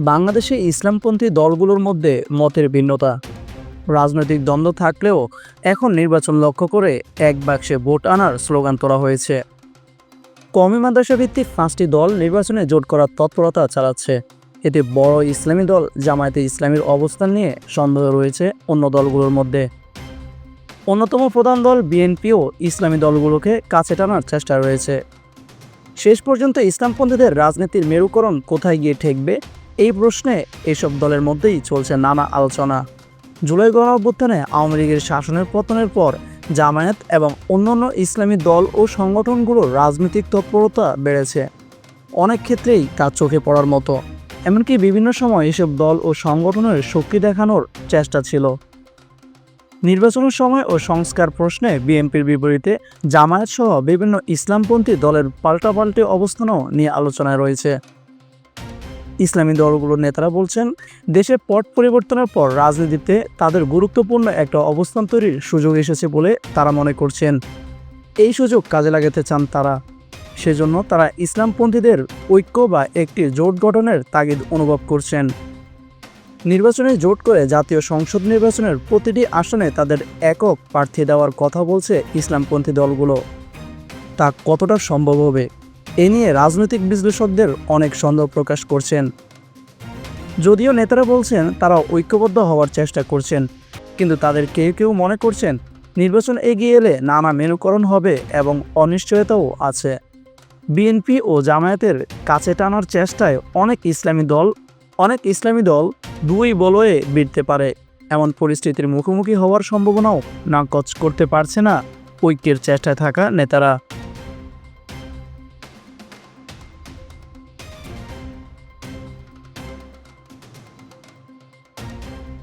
বাংলাদেশে ইসলামপন্থী দলগুলোর মধ্যে মতের ভিন্নতা। রাজনৈতিক দ্বন্দ্ব থাকলেও এখন নির্বাচন লক্ষ্য করে এক বাক্সে ভোট আনার স্লোগান তোলা হয়েছে। কমি মাদ্রাসা ভিত্তিক পাঁচটি দল নির্বাচনে জোট করার তৎপরতা চালাচ্ছে। এতে বড় ইসলামী দল জামায়াতে ইসলামীর অবস্থান নিয়ে সন্দেহ রয়েছে অন্য দলগুলোর মধ্যে। অন্যতম প্রধান দল বিএনপিও ইসলামী দলগুলোকে কাছে টানার চেষ্টা রয়েছে। শেষ পর্যন্ত ইসলামপন্থীদের রাজনীতির মেরুকরণ কোথায় গিয়ে ঠেকবে এই প্রশ্নে এসব দলের মধ্যেই চলছে নানা আলোচনা। জুলাই গণ অভ্যুত্থানে আওয়ামী লীগের শাসনের পতনের পর জামায়াত এবং অন্যান্য ইসলামী দল ও সংগঠনগুলোর রাজনৈতিক তৎপরতা বেড়েছে। অনেক ক্ষেত্রেই তা চোখে পড়ার মতো। এমনকি বিভিন্ন সময় এসব দল ও সংগঠনের শক্তি দেখানোর চেষ্টা ছিল। নির্বাচনের সময় ও সংস্কার প্রশ্নে বিএনপির বিপরীতে জামায়াত সহ বিভিন্ন ইসলামপন্থী দলের পাল্টাপাল্টি অবস্থানও নিয়ে আলোচনায় রয়েছে। ইসলামী দলগুলোর নেতারা বলছেন দেশে পট পরিবর্তনের পর রাজনীতিতে তাদের গুরুত্বপূর্ণ একটা অবস্থান তৈরির সুযোগ এসেছে বলে তারা মনে করছেন। এই সুযোগ কাজে লাগাতে চান তারা। সেজন্য তারা ইসলামপন্থীদের ঐক্য বা একটি জোট গঠনের তাগিদ অনুভব করছেন। নির্বাচনে জোট করে জাতীয় সংসদ নির্বাচনের প্রতিটি আসনে তাদের একক প্রার্থী দেওয়ার কথা বলছে ইসলামপন্থী দলগুলো। তা কতটা সম্ভব হবে? এ নিয়ে রাজনৈতিক বিশ্লেষকদের অনেক সন্দেহ প্রকাশ করছেন। যদিও নেতারা বলছেন তারা ঐক্যবদ্ধ হওয়ার চেষ্টা করছেন, কিন্তু তাদের কেউ কেউ মনে করছেন নির্বাচন এগিয়ে এলে নানা মেনুকরণ হবে এবং অনিশ্চয়তাও আছে। বিএনপি ও জামায়াতের কাছে টানার চেষ্টায় অনেক ইসলামী দল, অনেক ইসলামী দল দুই বলয়ে বিড়তে পারে। এমন পরিস্থিতির মুখোমুখি হওয়ার সম্ভাবনাও নাকচ করতে পারছে না ঐক্যের চেষ্টায় থাকা নেতারা।